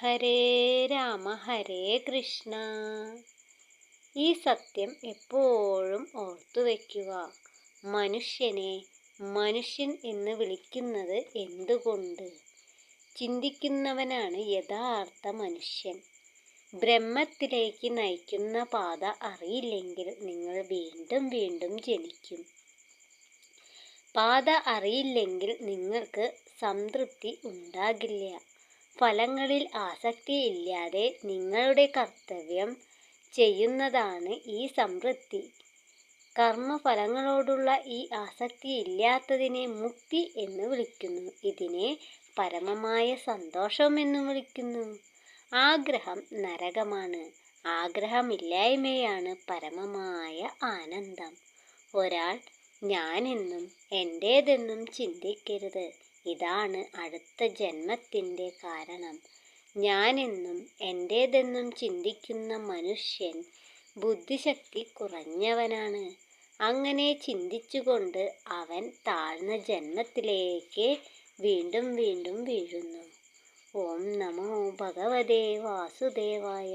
ഹരേ രാമ ഹരേ കൃഷ്ണ. ഈ സത്യം എപ്പോഴും ഓർത്തു വയ്ക്കുക. മനുഷ്യനെ മനുഷ്യൻ എന്ന് വിളിക്കുന്നത് എന്തുകൊണ്ട്? ചിന്തിക്കുന്നവനാണ് യഥാർത്ഥ മനുഷ്യൻ. ബ്രഹ്മത്തിലേക്ക് നയിക്കുന്ന പാത അറിയില്ലെങ്കിൽ നിങ്ങൾ വീണ്ടും വീണ്ടും ജനിക്കും. പാത അറിയില്ലെങ്കിൽ നിങ്ങൾക്ക് സംതൃപ്തി ഉണ്ടാകില്ല. ഫലങ്ങളിൽ ആസക്തിയില്ലാതെ നിങ്ങളുടെ കർത്തവ്യം ചെയ്യുന്നതാണ് ഈ സമൃദ്ധി കർമ്മഫലങ്ങളോടുള്ള ഈ ആസക്തി ഇല്ലാത്തതിനെ മുക്തി എന്ന് വിളിക്കുന്നു. ഇതിനെ പരമമായ സന്തോഷം എന്ന് വിളിക്കുന്നു. ആഗ്രഹം നരകമാണ്. ആഗ്രഹമില്ലായ്മയാണ് പരമമായ ആനന്ദം. ഒരാൾ ഞാനെന്നും എന്റേതെന്നും ചിന്തിക്കരുത്. ഇതാണ് അടുത്ത ജന്മത്തിന്റെ കാരണം. ഞാനെന്നും എന്റേതെന്നും ചിന്തിക്കുന്ന മനുഷ്യൻ ബുദ്ധിശക്തി കുറഞ്ഞവനാണ്. അങ്ങനെ ചിന്തിച്ചുകൊണ്ട് അവൻ താഴ്ന്ന ജന്മത്തിലേക്ക് വീണ്ടും വീണ്ടും വീഴുന്നു. ഓം നമോ ഭഗവതേ വാസുദേവായ